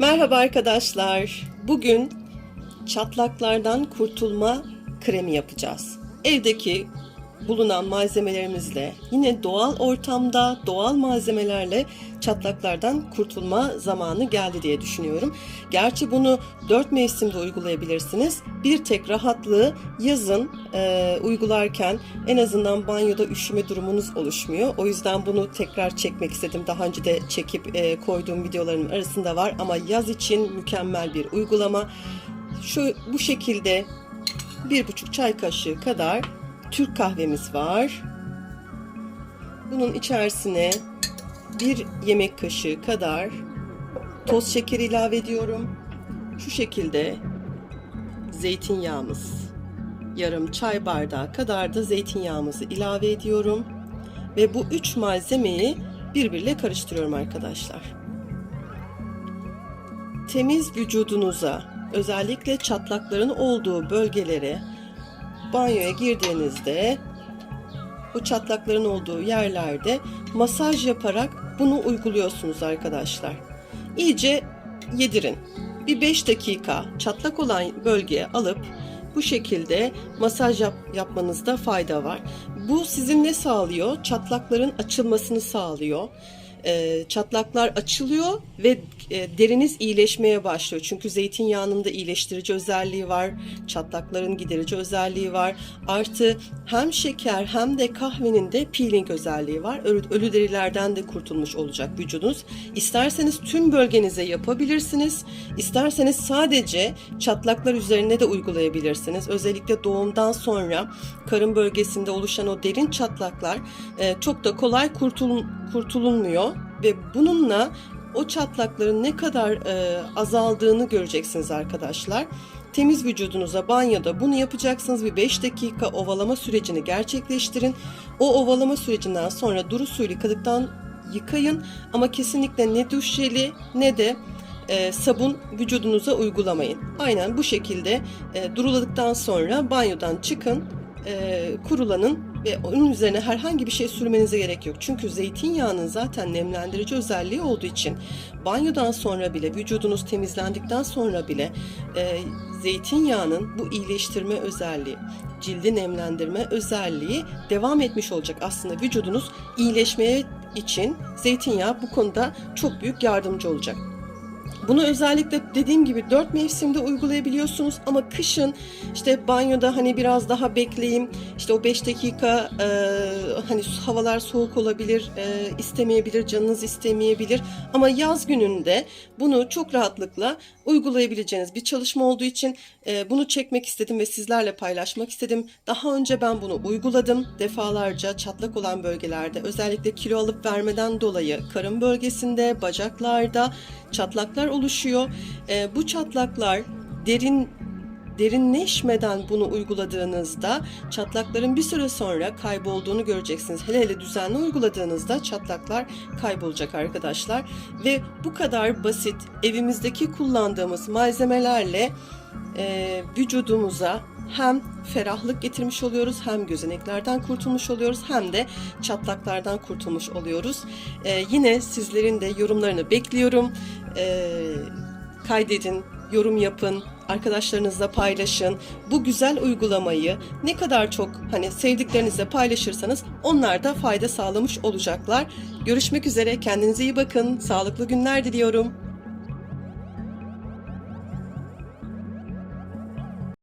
Merhaba arkadaşlar. Bugün çatlaklardan kurtulma kremi yapacağız. Evdeki bulunan malzemelerimizle yine doğal ortamda doğal malzemelerle çatlaklardan kurtulma zamanı geldi diye düşünüyorum. Gerçi bunu dört mevsimde uygulayabilirsiniz. Bir tek rahatlığı yazın e, uygularken en azından banyoda üşüme durumunuz oluşmuyor. O yüzden bunu tekrar çekmek istedim. Daha önce de çekip e, koyduğum videolarım arasında var ama yaz için mükemmel bir uygulama. Şu bu şekilde bir buçuk çay kaşığı kadar Türk kahvemiz var. Bunun içerisine bir yemek kaşığı kadar toz şeker ilave ediyorum. Şu şekilde zeytinyağımız, yarım çay bardağı kadar da zeytinyağımızı ilave ediyorum. Ve bu üç malzemeyi birbiriyle karıştırıyorum arkadaşlar. Temiz vücudunuza, özellikle çatlakların olduğu bölgelere banyoya girdiğinizde bu çatlakların olduğu yerlerde masaj yaparak bunu uyguluyorsunuz arkadaşlar. İyice yedirin. Bir 5 dakika çatlak olan bölgeye alıp bu şekilde masaj yap, yapmanızda fayda var. Bu sizin ne sağlıyor? Çatlakların açılmasını sağlıyor. Ee, çatlaklar açılıyor ve e, deriniz iyileşmeye başlıyor. Çünkü zeytinyağının da iyileştirici özelliği var. Çatlakların giderici özelliği var. Artı hem şeker hem de kahvenin de peeling özelliği var. Ölü, ölü derilerden de kurtulmuş olacak vücudunuz. İsterseniz tüm bölgenize yapabilirsiniz. İsterseniz sadece çatlaklar üzerine de uygulayabilirsiniz. Özellikle doğumdan sonra karın bölgesinde oluşan o derin çatlaklar e, çok da kolay kurtul, kurtulunmuyor ve bununla o çatlakların ne kadar e, azaldığını göreceksiniz arkadaşlar. Temiz vücudunuza banyoda bunu yapacaksınız. Bir 5 dakika ovalama sürecini gerçekleştirin. O ovalama sürecinden sonra duru suyla yıkadıktan yıkayın ama kesinlikle ne duş jeli ne de e, sabun vücudunuza uygulamayın. Aynen bu şekilde e, duruladıktan sonra banyodan çıkın, e, kurulanın ve onun üzerine herhangi bir şey sürmenize gerek yok. Çünkü zeytinyağının zaten nemlendirici özelliği olduğu için banyodan sonra bile vücudunuz temizlendikten sonra bile e, zeytinyağının bu iyileştirme özelliği, cildi nemlendirme özelliği devam etmiş olacak. Aslında vücudunuz iyileşmeye için zeytinyağı bu konuda çok büyük yardımcı olacak. Bunu özellikle dediğim gibi dört mevsimde uygulayabiliyorsunuz ama kışın işte banyoda hani biraz daha bekleyeyim işte o 5 dakika e, hani havalar soğuk olabilir e, istemeyebilir canınız istemeyebilir ama yaz gününde bunu çok rahatlıkla uygulayabileceğiniz bir çalışma olduğu için e, bunu çekmek istedim ve sizlerle paylaşmak istedim. Daha önce ben bunu uyguladım defalarca çatlak olan bölgelerde özellikle kilo alıp vermeden dolayı karın bölgesinde bacaklarda çatlaklar oluşuyor. E, bu çatlaklar derin derinleşmeden bunu uyguladığınızda çatlakların bir süre sonra kaybolduğunu göreceksiniz. Hele hele düzenli uyguladığınızda çatlaklar kaybolacak arkadaşlar. Ve bu kadar basit evimizdeki kullandığımız malzemelerle e, vücudumuza hem ferahlık getirmiş oluyoruz hem gözeneklerden kurtulmuş oluyoruz hem de çatlaklardan kurtulmuş oluyoruz. E, yine sizlerin de yorumlarını bekliyorum. E, kaydedin, yorum yapın, arkadaşlarınızla paylaşın. Bu güzel uygulamayı ne kadar çok hani sevdiklerinizle paylaşırsanız onlar da fayda sağlamış olacaklar. Görüşmek üzere. Kendinize iyi bakın. Sağlıklı günler diliyorum.